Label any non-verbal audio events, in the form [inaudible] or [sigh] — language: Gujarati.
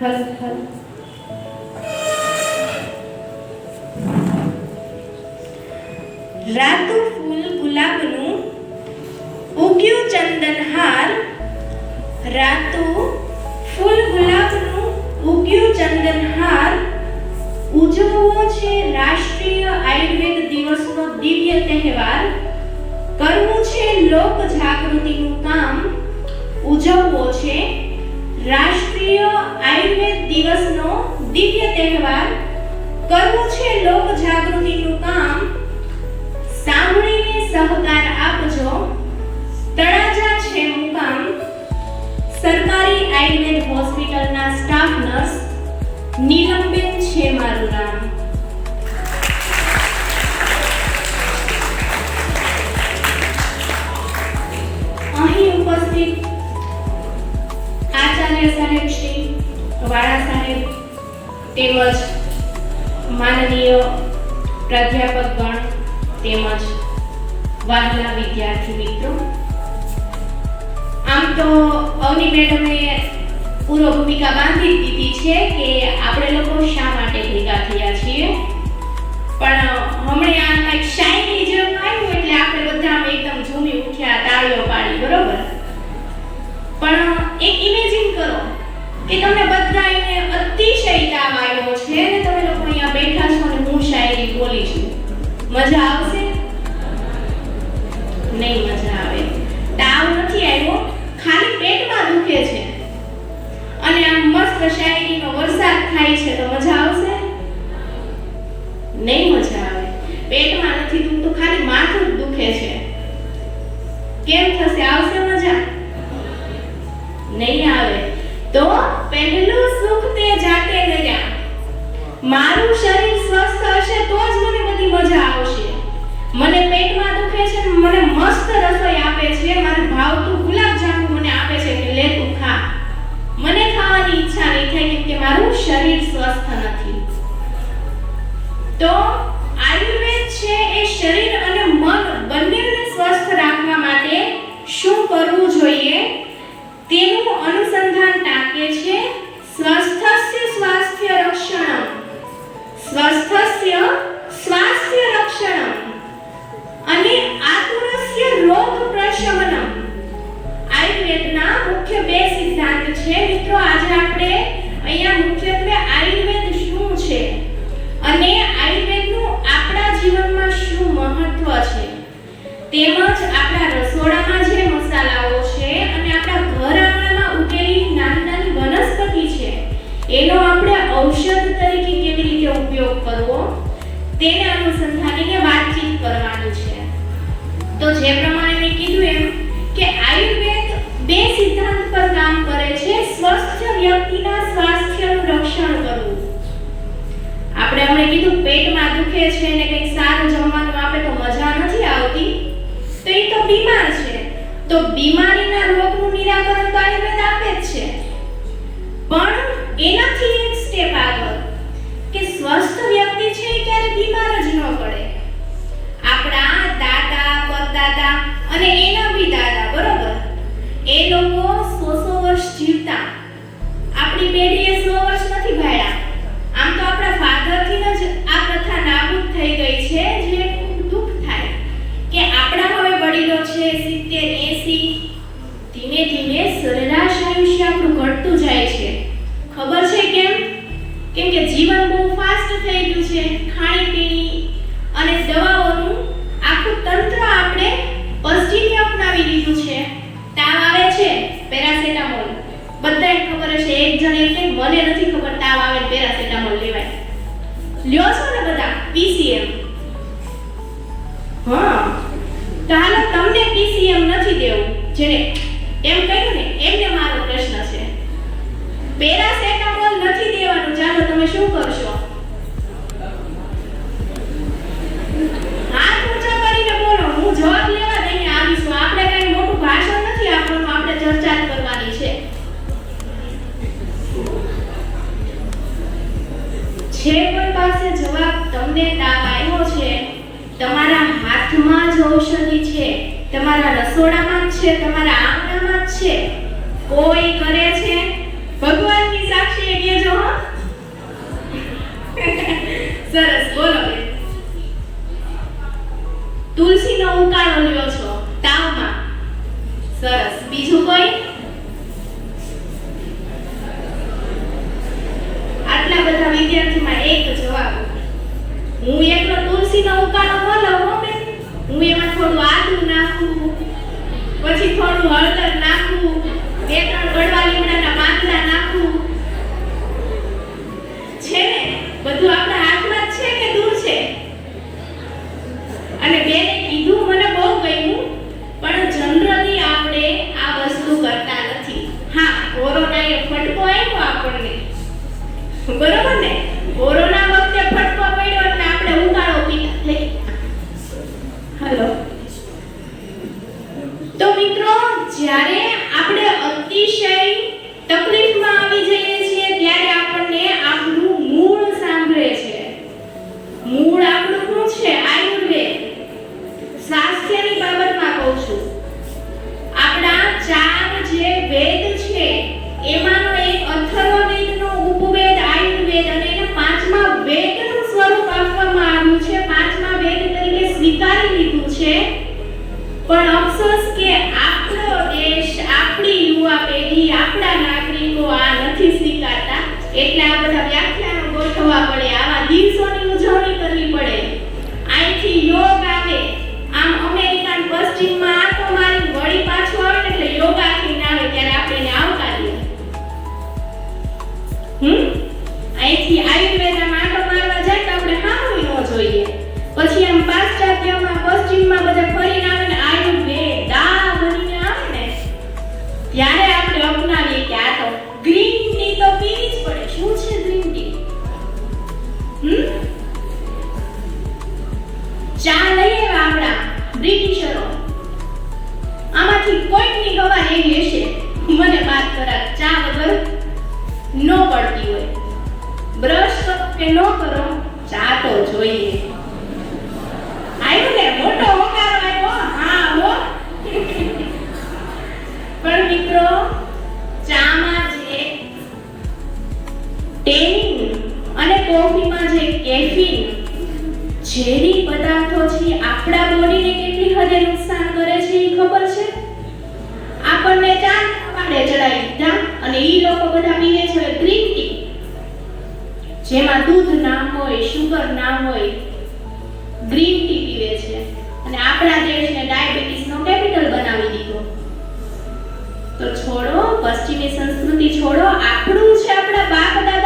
હસ હલ રાતુ ફૂલ ગુલાબનું ઉગ્યું ચંદનહાર રાતુ ફૂલ ગુલાબનું ઉગ્યું ચંદનહાર ઉજવવો છે રાષ્ટ્રીય આયુર્વેદ દિવસનો દિવ્ય તહેવાર. કરવું છે લોક જાગૃતિનું કામ. ઉજવવો છે રાષ્ટ્રીય આયુર્વેદ દિવસનો દિવ્ય તહેવાર. કરવું છે લોક જાગૃતિનું કામ. સાંભળીને સહકાર આપજો. તળાજા છે મુકામ. સરકારી આયુર્વેદ હોસ્પિટલના સ્ટાફ નર્સ. નીલમબેન છે મારું નામ. તેમજ માનનીય પ્રાધ્યાપકગણ તેમજ વાહના વિદ્યાર્થી મિત્રો. આમ તો અવની મેડમે પૂર્વ ભૂમિકા બાંધી દીધી છે કે આપણે લોકો શા માટે અહીંયા બેઠા છો અને હું શાયરી બોલી છું. મજા આવશે? નહીં મજા આવે. તાવ નથી આવ્યો? ખાલી પેટમાં દુખે છે. અને આમ મસ્ત શાયરીનો વરસાદ થાય છે તો મજા આવશે? નહીં મજા આવે. પેટમાં નથી દુખતું, ખાલી માથું દુખે છે. કેમ થશે? આવશે મજા? નહીં આવે. તો પહેલું સુખ તે જાતે ગયા મારું મને પેટમાં દુખે છે મને મસ્ત રસોઈ આપે છે, મારે ભાવતું ગુલાબ જાંબુ મને આપે છે કે લે તું ખા. મને ખાવાની ઈચ્છા નહીં થાય કે મારું શરીર સ્વસ્થ નથી. તો આયુર્વેદ છે એ શરીર અને મન બંનેને સ્વસ્થ રાખવા માટે શું કરવું જોઈએ? તેનું અનુસંધાન ટાંકે છે, સ્વસ્થસ્ય સ્વાસ્થ્ય રક્ષણ સ્વસ્થસ્ય દુખે છે ને તાવ આવે પેરાસેટામોલ લેવાય. લ્યો છો ને બધા, પીસીએમ. હા. તો હાલો, તમને પીસીએમ નથી દેવું. જેને એમ કહ્યું ને, એમને મારો પ્રશ્ન છે. પેરાસેટામોલ નથી દેવાનું. ચાલો, તમે શું કરશો? રસોડામાં જ છે, તમારા આંગણામાં જ છે. કોઈ કરે છે? ભગવાનની સાક્ષી કે જો [laughs] સરસ, બોલો તુલસીનો ઉકાળો લ્યો છો, તાવમાં. સરસ. બીજું કોઈ? થોડું હળદર નાખવું બે, ત્રણ કડવા લીમડાના પાંદડા નાખવું છે ને? બધું આપણા હાથમાં છે કે દૂર છે? અને બેને કીધું, મને બહુ ગમ્યું, પણ જનરલી આપણે આ વસ્તુ કરતા નથી. હા, કોરોનાએ ફટકો આવ્યો આપણને. બરોબર અતિશય તકલીફમાં આવી આપણા નાગરિકો આ નથી સ્વીકારતા. એટલે આ બધા કે કરો, ચા તો જોઈએ. આવ્યો ને, મોટો હોકારો આવ્યો હા, હો. પણ મિત્રો, ચામાં જે ટેનિન અને કોફીમાં જે કેફીન, ઝેરી પદાર્થો છે, આપણા બોડીને કેટલી હદે નુકસાન કરે છે, એ ખબર છે? આપણને ચા પાડે ચડાવી દીધા અને ઈ લોકો બધા પીવે છે ગ્રીન ટી જેમાં દૂધ ના હોય શુગર ના હોય ગ્રીન ટી પીવે છે. અને આપણા દેશને ડાયાબિટીસનો કેપિટલ બનાવી દીધો. તો છોડો, પશ્ચિમી સંસ્કૃતિ છોડો. આપણું છે આપણા બાપ દાદાનું